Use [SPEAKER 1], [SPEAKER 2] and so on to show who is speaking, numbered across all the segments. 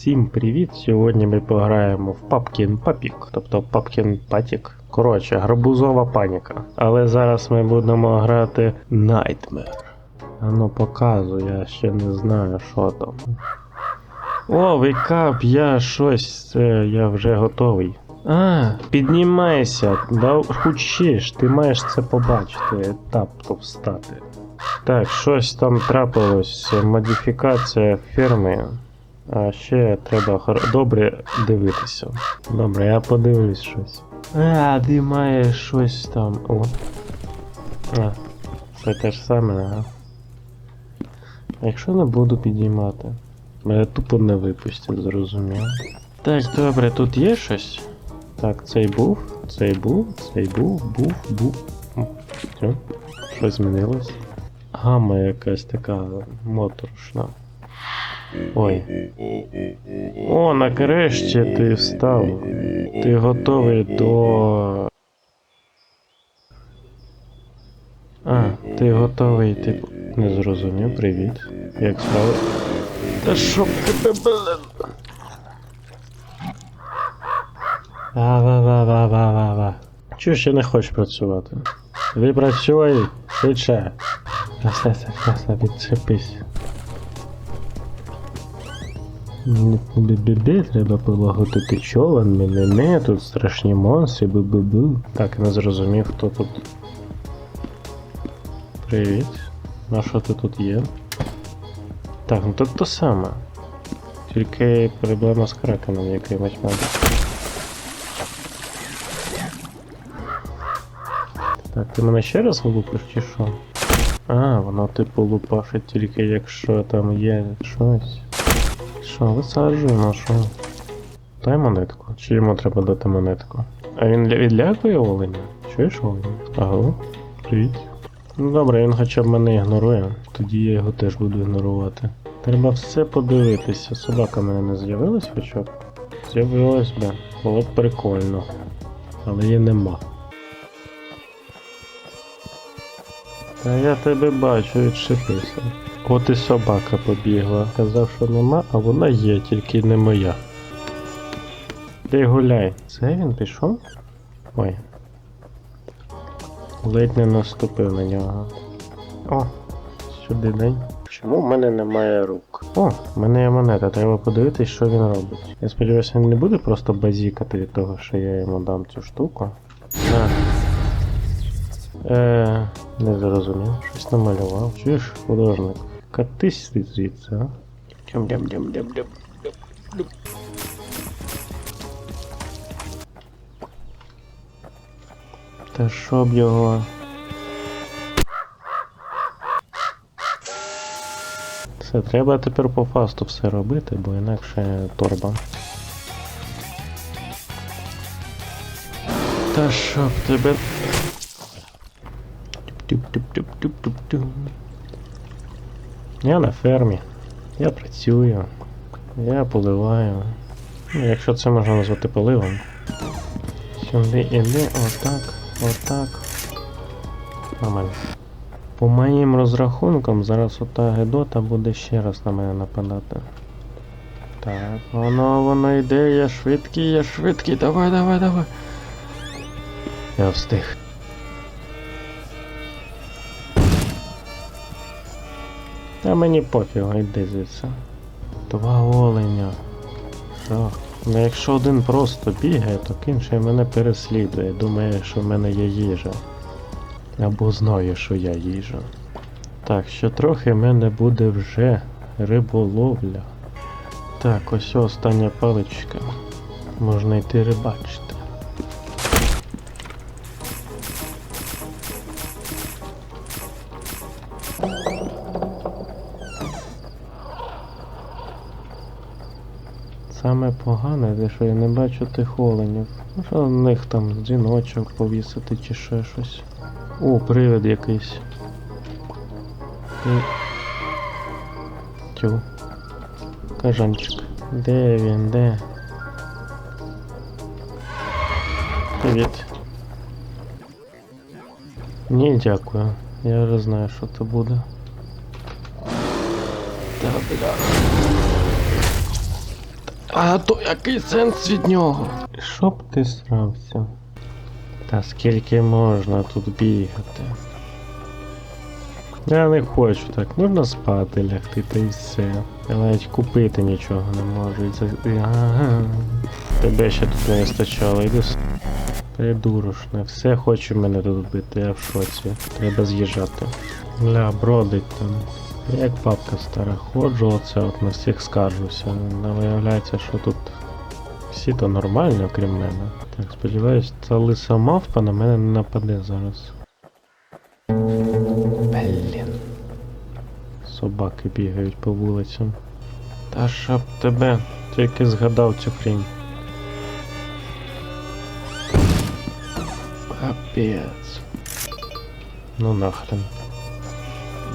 [SPEAKER 1] Всім привіт! Сьогодні ми пограємо в Pumpkin Papik, тобто Pumpkin Patik. Коротше, гарбузова паніка. Але зараз ми будемо грати Nightmare. А ну показуй, я ще не знаю, що там. О, вейкап, я щось, це, я вже готовий. А, піднімайся, да хочеш, ти маєш це побачити, етап то. Так, щось там трапилось, модифікація ферми. А ще треба добре дивитися. Добре, я подивлюсь щось. А, ти маєш щось там. О. А, це те ж саме, ага. А якщо не буду підіймати? Мене тупо не випустять, зрозуміло. Так, добре, тут є щось? Так, цей був, цей був, цей був, був, був. Що? Щось змінилось? Гама якась така моторошна. Ой. О, нарешті ти встав. Ти готовий до. А, ти готовий, ти. Не зрозумів, привіт. Як справи? Та що тебе блин? Ва-ва-ва-ва-ва-ва-ва. Чого ще не хочеш працювати? Швидше. Все, все, все, все, відчепись. Бі-бі-бі, треба полагодити човен, мене тут страшні монстри, бу-бу-бу. Так, не зрозумів, хто тут. Привіт. А що ти тут є? Так, ну тут то саме. Тільки проблема з кракеном якимось мабуть. Так, ти мене ще раз лупиш чи що? А, воно типу лупашить тільки якщо там є щось. Що, висаджуємо, що? Дай монетку. Чи йому треба дати монетку? А він ля- відлякує оленя? Чуєш оленя? Ага. Привіт. Ну добре, він хоча б мене ігнорує, тоді я його теж буду ігнорувати. Треба все подивитися. Собака в мене не з'явилась хоча б. З'явилась би. Було б прикольно. Але її нема. Та я тебе бачу, відшипися. От і собака побігла. Казав, що нема, а вона є, тільки не моя. Ти гуляй. Це він пішов? Ой. Ледь не наступив на нього. О, сюди дай. Чому в мене немає рук? О, в мене є монета, треба подивитись, що він робить. Я сподіваюся, він не буде просто базікати від того, що я йому дам цю штуку. А. Е, не зрозумів. Щось намалював. Чуєш, художник? Катись ти звідси, а? дям дям дям дям дям Та щоб його. Все, треба тепер по фасту все робити, бо інакше торба. Та щоб тебе. Тюп-тюп-тюп-тюп-тюп-тюп. Я на фермі. Я працюю. Я поливаю. Ну, якщо це можна назвати поливом. Сюди іди, отак, отак. Нормально. По моїм розрахункам, зараз ота Гедота буде ще раз на мене нападати. Так, воно, воно йде, я швидкий, я швидкий, давай, давай, давай. Я встиг. Та мені пофігу, йди звідси. Два оленя. Жах. Ну якщо один просто бігає, то інший мене переслідує. Думає, що в мене є їжа. Або знає, що я їжа. Так, ще трохи в мене буде вже риболовля. Так, ось остання паличка. Можна йти рибачити. Саме погане, те, що я не бачу тих оленів. Що на них там дзвіночок повісити чи ще щось. О, привид якийсь. Ти... Тю. Кажанчик. Де він, де? Привіт. Ні, дякую. Я вже знаю, що це буде. Та бля. А то який сенс від нього? Щоб ти срався. Та скільки можна тут бігати? Я не хочу так, можна спати лягти та й все. Я навіть купити нічого не можу. Ага. Тебе ще тут не вистачало, йди с- Придурочне, все хоче мене тут вбити, я в шоці. Треба з'їжджати. Ля, бродить там. Як папка стара, ходжу оце от на всіх скаржуся. Але виявляється, що тут всі то нормально, окрім мене. Так, сподіваюсь, ця лиса мавпа на мене не нападе зараз. Блін. Собаки бігають по вулицям. Та щоб тебе тільки згадав цю хрінь. Капець. Ну нахрен.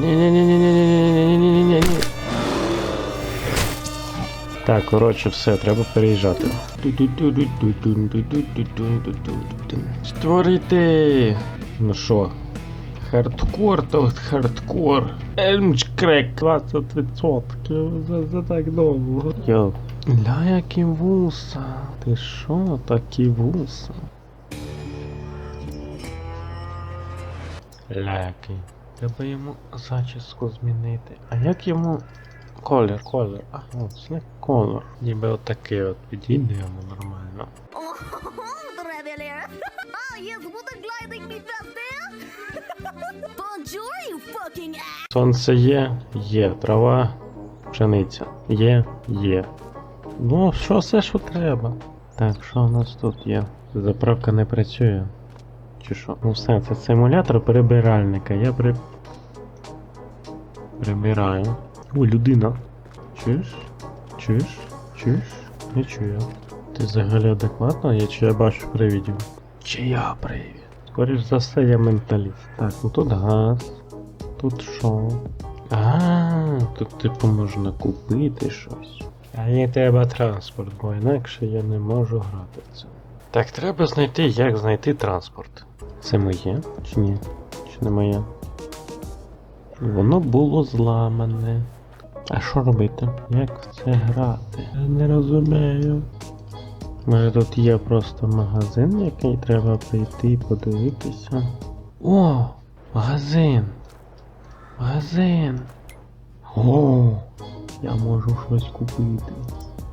[SPEAKER 1] Ні-ні-ні-ні-ні-ні-ні-ні-ні-ні-ні. Так, коротше, все, треба переїжджати. Створити. Ну що? Хардкор, то хардкор. Ельмчкрек 20% за, за так довго. Йо. Ля, які вуса. Ти що, такі вуса? Ля, який. Треба йому зачіску змінити. А як йому колір, колір? А, от це не колір. Ніби отакий от підійде йому нормально. Сонце є, є, трава, пшениця. Є, є. Ну, що все, що треба. Так, що у нас тут є? Заправка не працює. Чи що? Ну все, це симулятор перебиральника. Я при. Прибираю. О, людина. Чуєш? Чуєш? Чуєш? Не чую. Ти взагалі адекватно? Я чи я бачу привідів? Чи я привід? Скоріш за все, я менталіст. Так, ну тут газ. Тут що? А, тут типу можна купити щось. А мені треба транспорт, бо інакше я не можу грати в це. Так треба знайти, як знайти транспорт. Це моє чи ні? Чи не моє? Воно було зламане. А що робити? Як в це грати? Я не розумію. Може тут є просто магазин, який треба прийти і подивитися. О! Магазин! Магазин! О! Я можу щось купити.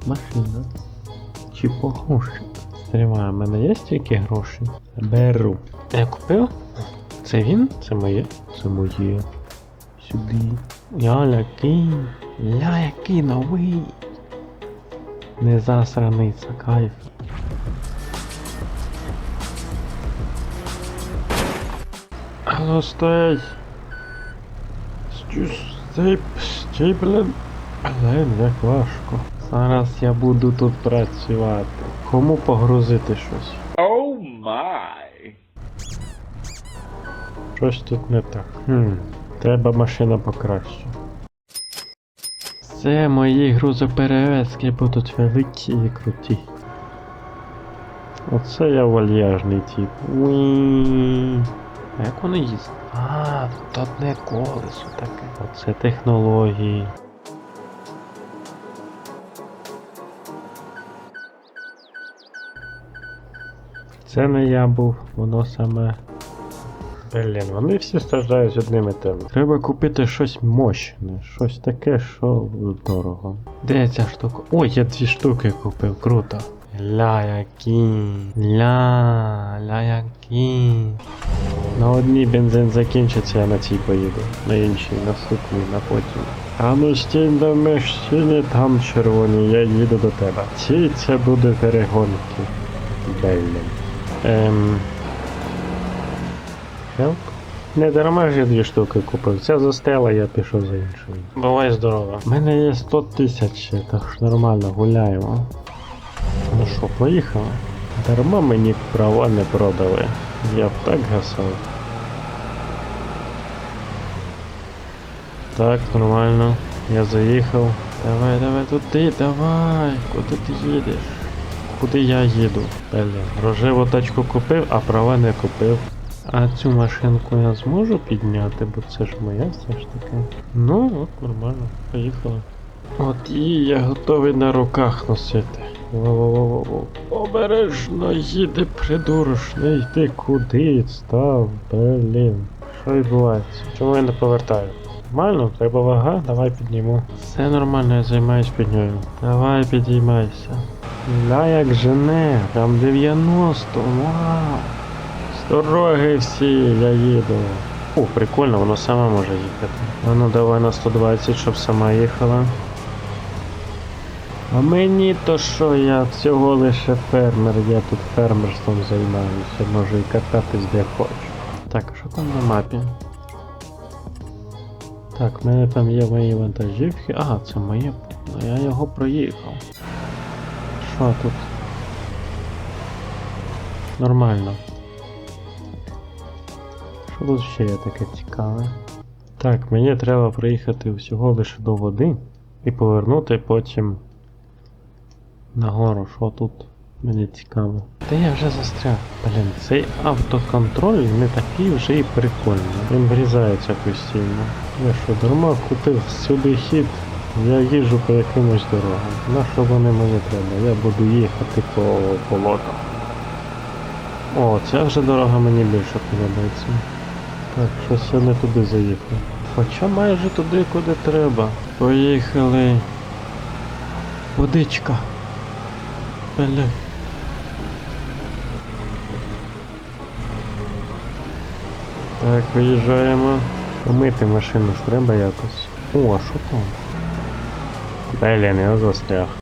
[SPEAKER 1] Машина. Чи погрузчик. Стривай, у мене є стільки грошей? Беру. Я купив? Це він? Це моє? Це моє. Сюди. Я який. Ля який новий. Не засраний, це кайф. Алло, стой! Стій, стій, блин. Блин, як важко. Зараз я буду тут працювати. Кому погрузити щось?
[SPEAKER 2] Oh my.
[SPEAKER 1] Щось тут не так. Хм, треба машина покраще. Це мої грузоперевезки будуть великі і круті. Оце я вальяжний тип. Уі. А як воно їздить? А, тут одне колесо таке. Оце технології. Це не я був, воно саме. Блін, вони всі страждають одним і тим. Треба купити щось мощне, щось таке, що дорого. Де ця штука? Ой, я дві штуки купив, круто. Ля які. Ля, ля які. На одній бензин закінчиться, я на цій поїду. На іншій, наступній, на потім. А ну стій до мещині, там червоні, я їду до тебе. Ці це буде перегонки. Блін. Ем. Хелп? Не дарма ж я дві штуки купив. Ця застела, я пішов за іншою. Бувай здорова. У мене є 100 тисяч так що нормально, гуляємо. Ну що, поїхали? Дарма мені права не продали. Я б так гасав. Так, нормально. Я заїхав. Давай, давай туди, давай. Куди ти їдеш? Куди я їду? Блін, рожеву тачку купив, а права не купив. А цю машинку я зможу підняти, бо це ж моя все ж таки. Ну, от нормально. Поїхали. От її я готовий на руках носити. Во-во-во-во. Обережно їде придурочний, ти куди став, блін. Що відбувається? Чому я не повертаю? Нормально, треба вага, давай підніму. Все нормально, я займаюсь підньою. Давай підіймайся. Ля як жене, там 90, вау. З дороги всі, я їду. О, прикольно, воно саме може їхати. А ну давай на 120, щоб сама їхала. А мені то що, я всього лише фермер, я тут фермерством займаюся, можу і кататись де хочу. Так, а що там на мапі? Так, в мене там є мої вантажівки. Ага, це моє я його проїхав. Що тут? Нормально. Що тут ще є таке цікаве? Так, мені треба приїхати всього лише до води і повернути потім нагору. Що тут? Мені цікаво. Та я вже застряг. Блін, цей автоконтроль не такий вже і прикольний. Він врізається постійно. Я що, дарма купив сюди хід, я їжджу по якимось дорогам. На що вони мені треба? Я буду їхати по болотам. О, ця вже дорога мені більше подобається. Так, щось я не туди заїхав. Хоча майже туди, куди треба. Поїхали. Водичка. Бля. Так, виїжджаємо. Помити машину ж треба якось. О, а що там? Блін, я застряг.